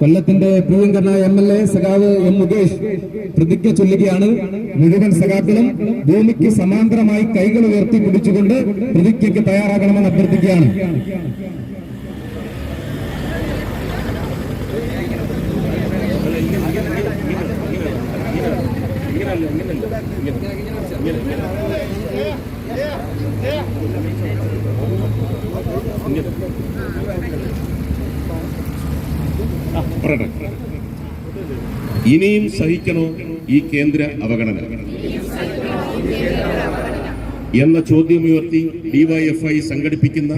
കൊല്ലത്തിന്റെ പ്രിയങ്കരനായ M L A സഖാവ് എം മുകേഷ് പ്രതിജ്ഞ ചൊല്ലുകയാണ്. മുഴുവൻ സഖാക്കളും ഭൂമിക്ക് സമാന്തരമായി കൈകൾ ഉയർത്തി പിടിച്ചുകൊണ്ട് പ്രതിജ്ഞയ്ക്ക് തയ്യാറാകണമെന്ന് അഭ്യർത്ഥിക്കുകയാണ്. പറയട്ടെ ഇനിയും സഹിക്കണോ ഈ കേന്ദ്ര അവഗണന? എന്ന ചോദ്യമുയർത്തി ഡിവൈഎഫ്ഐ സംഘടിപ്പിക്കുന്ന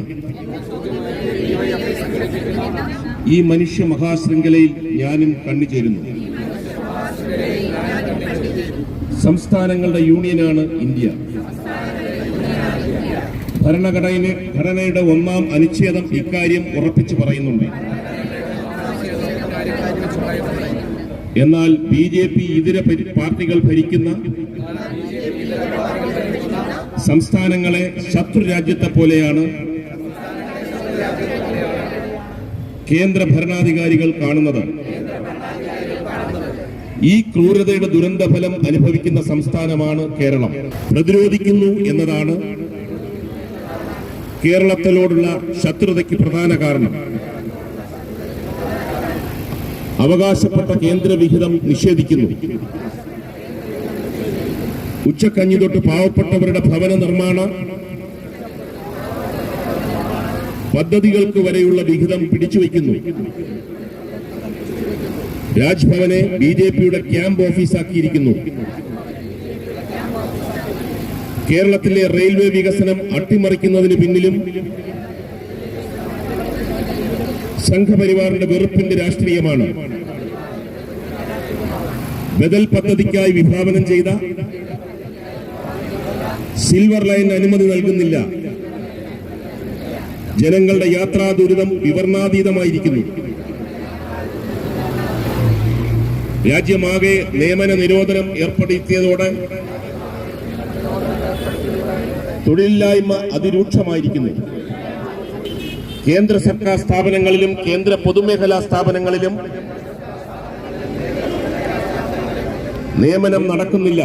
ഈ മനുഷ്യ മഹാശൃംഖലയിൽ ഞാനും കണ്ണുചേരുന്നു. സംസ്ഥാനങ്ങളുടെ യൂണിയനാണ് ഇന്ത്യ. ഭരണഘടന ഘടനയുടെ ഒന്നാം അനുച്ഛേദം ഇക്കാര്യം ഉറപ്പിച്ചു പറയുന്നുണ്ട്. എന്നാൽ ബി ജെ പി ഇതര പാർട്ടികൾ ഭരിക്കുന്ന സംസ്ഥാനങ്ങളെ ശത്രു രാജ്യത്തെ പോലെയാണ് കേന്ദ്ര ഭരണാധികാരികൾ കാണുന്നത്. ഈ ക്രൂരതയുടെ ദുരന്തഫലം അനുഭവിക്കുന്ന സംസ്ഥാനമാണ് കേരളം. പ്രതിരോധിക്കുന്നു എന്നതാണ് കേരളത്തിലോടുള്ള ശത്രുതയ്ക്ക് പ്രധാന കാരണം. അവകാശപ്പെട്ട കേന്ദ്രവിഹിതം നിഷേധിക്കുന്നു. ഉച്ചക്കഞ്ഞി തൊട്ട് പാവപ്പെട്ടവരുടെ ഭവന നിർമ്മാണ പദ്ധതികൾക്ക് വരെയുള്ള വിഹിതം പിടിച്ചുവെക്കുന്നു രാജ്ഭവനെ ബി ജെ പിയുടെ ക്യാമ്പ് ഓഫീസാക്കിയിരിക്കുന്നു. കേരളത്തിലെ റെയിൽവേ വികസനം അട്ടിമറിക്കുന്നതിന് പിന്നിലും സംഘപരിവാറിന്റെ വെറുപ്പിന്റെ രാഷ്ട്രീയമാണ്. ബദൽ പദ്ധതിക്കായി വിഭാവനം ചെയ്ത സിൽവർ ലൈൻ അനുമതി നൽകുന്നില്ല. ജനങ്ങളുടെ യാത്രാ ദുരിതം വിവർണാതീതമായിരിക്കുന്നു രാജ്യമാകെ നിയമന നിരോധനം ഏർപ്പെടുത്തിയതോടെ തൊഴിലില്ലായ്മ അതിരൂക്ഷമായിരിക്കുന്നു. കേന്ദ്ര സർക്കാർ സ്ഥാപനങ്ങളിലും കേന്ദ്ര പൊതുമേഖലാ സ്ഥാപനങ്ങളിലും നിയമനം നടക്കുന്നില്ല.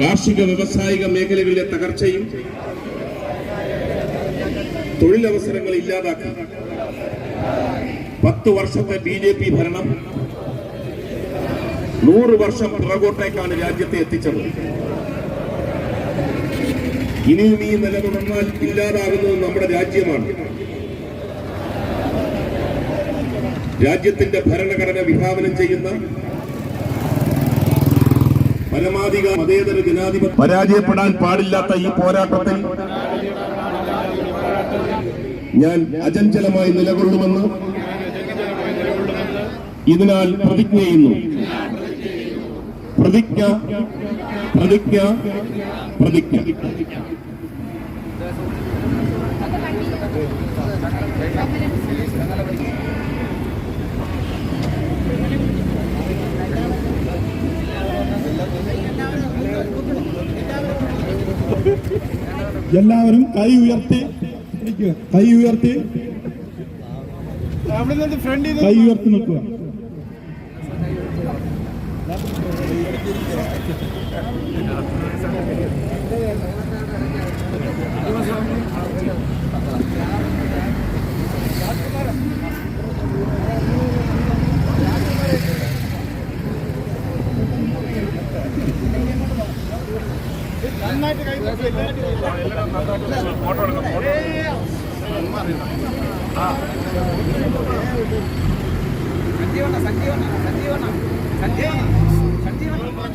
കാർഷിക വ്യവസായിക മേഖലകളിലെ തകർച്ചയും തൊഴിലവസരങ്ങൾ ഇല്ലാതാക്കി. പത്ത് വർഷത്തെ ബി ജെ പി ഭരണം നൂറ് വർഷം പിറകോട്ടേക്കാണ് രാജ്യത്തെ എത്തിച്ചത്. ഇനിയും ഈ നില തുടർന്നാൽ ഇല്ലാതാകുന്നത് നമ്മുടെ രാജ്യമാണ്. രാജ്യത്തിന്റെ ഭരണഘടന വിഭാവനം ചെയ്യുന്ന പരമാധികാര മതേതര ജനാധിപത്യ പരാജയപ്പെടാൻ പാടില്ലാത്ത ഈ പോരാട്ടത്തിൽ ഞാൻ അചഞ്ചലമായി നിലകൊള്ളുമെന്ന് ഇതിനാൽ പ്രതിജ്ഞ ചെയ്യുന്നു. പ്രതിജ്ഞ പ്രതിജ്ഞ പ്രതിജ്ഞ. എല്ലാവരും കൈ ഉയർത്തി. കൈ ഉയർത്തി കൈ ഉയർത്തി നിൽക്കുക ഫോട്ടോ എടുക്കാം ഫോട്ടോ സഞ്ജീവണ്ണ സഞ്ജീവണ്ണ സഞ്ജീവണ്ണ സഞ്ജീവണ്ണ.